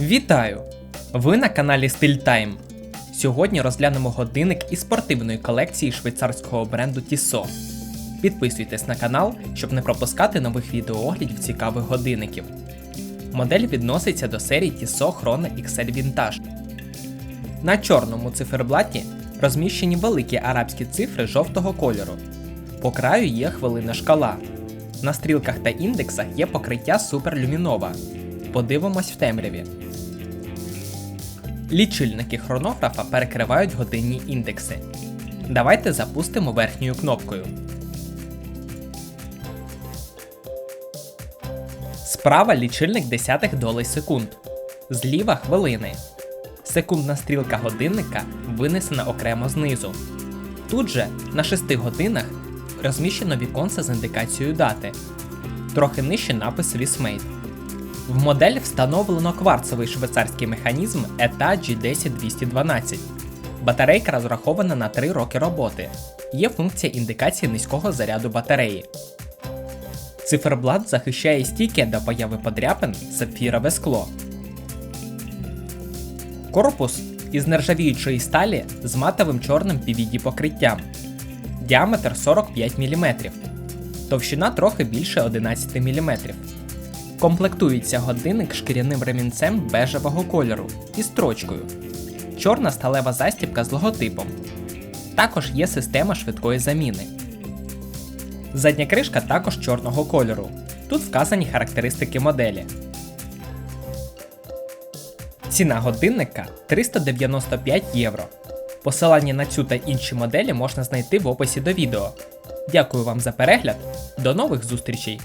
Вітаю! Ви на каналі Style Time. Сьогодні розглянемо годинник із спортивної колекції швейцарського бренду Tissot. Підписуйтесь на канал, щоб не пропускати нових відеооглядів цікавих годинників. Модель відноситься до серії Tissot Chrono XL Vintage. На чорному циферблаті розміщені великі арабські цифри жовтого кольору. По краю є хвилина шкала. На стрілках та індексах є покриття суперлюмінова. Подивимось в темряві. Лічильники хронографа перекривають годинні індекси. Давайте запустимо верхньою кнопкою. Справа лічильник десятих долей секунд. Зліва хвилини. Секундна стрілка годинника винесена окремо знизу. Тут же на 6 годинах розміщено віконце з індикацією дати. Трохи нижче напис Swissmade. В модель встановлено кварцевий швейцарський механізм ETA G10212. Батарейка розрахована на 3 роки роботи. Є функція індикації низького заряду батареї. Циферблат захищає стійке до появи подряпин сапфірове скло. Корпус із нержавіючої сталі з матовим чорним PVD покриттям. Діаметр 45 мм. Товщина трохи більше 11 мм. Комплектується годинник шкіряним ремінцем бежевого кольору і строчкою. Чорна сталева застібка з логотипом. Також є система швидкої заміни. Задня кришка також чорного кольору. Тут вказані характеристики моделі. Ціна годинника 395 євро. Посилання на цю та інші моделі можна знайти в описі до відео. Дякую вам за перегляд. До нових зустрічей!